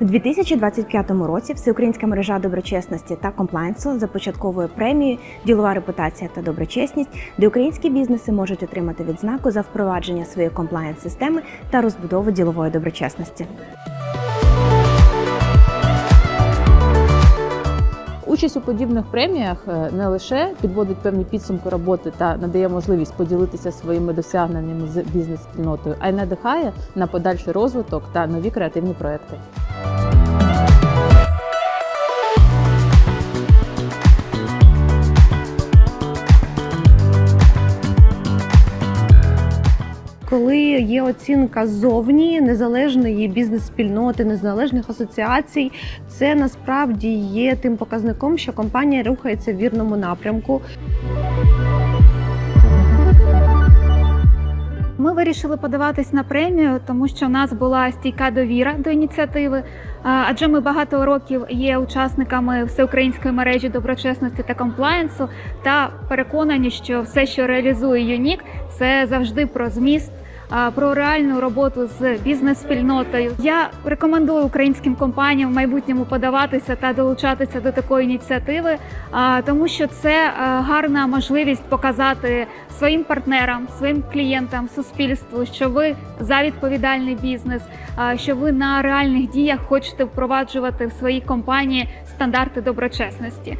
У 2025 році Всеукраїнська мережа доброчесності та комплайнсу започатковує премію Ділова репутація та доброчесність, де українські бізнеси можуть отримати відзнаку за впровадження своєї комплаєнс системи та розбудову ділової доброчесності. Участь у подібних преміях е, не лише підводить певні підсумки роботи та надає можливість поділитися своїми досягненнями з бізнес-спільнотою, а й надихає на подальший розвиток та нові креативні проекти. Коли є оцінка ззовні незалежної бізнес-спільноти, незалежних асоціацій, це насправді є тим показником, що компанія рухається в вірному напрямку. Вирішили подаватись на премію, тому що в нас була стійка довіра до ініціативи. Адже ми багато років є учасниками всеукраїнської мережі доброчесності та комплаєнсу, та переконані, що все, що реалізує ЮНІК, це завжди про зміст. Про реальну роботу з бізнес-спільнотою я рекомендую українським компаніям в майбутньому подаватися та долучатися до такої ініціативи, тому що це гарна можливість показати своїм партнерам, своїм клієнтам, суспільству, що ви за відповідальний бізнес, що ви на реальних діях хочете впроваджувати в своїй компанії стандарти доброчесності.